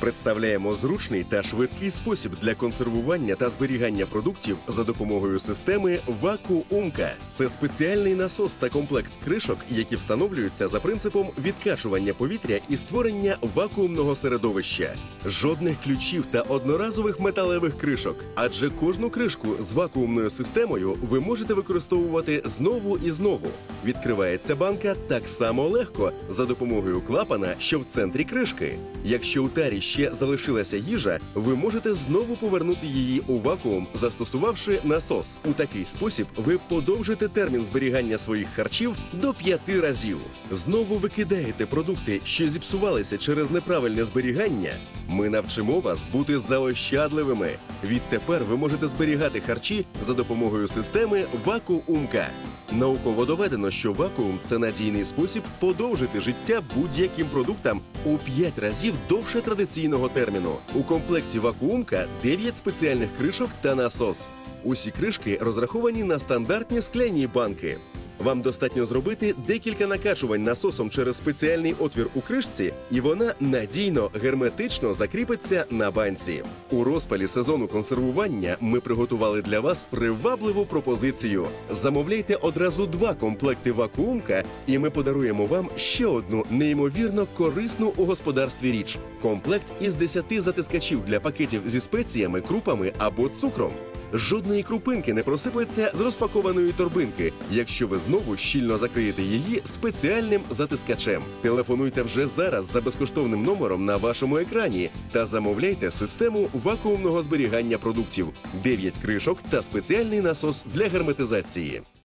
Представляємо зручний та швидкий спосіб для консервування та зберігання продуктів за допомогою системи вакуумка. Це спеціальний насос та комплект кришок, які встановлюються за принципом відкачування повітря і створення вакуумного середовища. Жодних ключів та одноразових металевих кришок, адже кожну кришку з вакуумною системою ви можете використовувати знову і знову. Відкривається банка так само легко за допомогою клапана, що в центрі кришки. Якщо у тарі ще залишилася їжа, ви можете знову повернути її у вакуум, застосувавши насос. У такий спосіб ви подовжите термін зберігання своїх харчів до п'яти разів. Знову викидаєте продукти, що зіпсувалися через неправильне зберігання. Ми навчимо вас бути заощадливими. Відтепер ви можете зберігати харчі за допомогою системи Вакуумка. Науково доведено, що вакуум це надійний спосіб подовжити життя будь-яким продуктам у 5 разів довше традиційного терміну. У комплекті вакуумка 9 спеціальних кришок та насос. Усі кришки розраховані на стандартні скляні банки. Вам достатньо зробити декілька накачувань насосом через спеціальний отвір у кришці, і вона надійно герметично закріпиться на банці. У розпалі сезону консервування ми приготували для вас привабливу пропозицію. Замовляйте одразу два комплекти вакуумка, і ми подаруємо вам ще одну неймовірно корисну у господарстві річ: комплект із 10 затискачів для пакетів зі спеціями, крупами або цукром. Жодної крупинки не просиплеться з розпакованої торбинки, якщо ви знову щільно закриєте її спеціальним затискачем. Телефонуйте вже зараз за безкоштовним номером на вашому екрані та замовляйте систему вакуумного зберігання продуктів, 9 кришок та спеціальний насос для герметизації.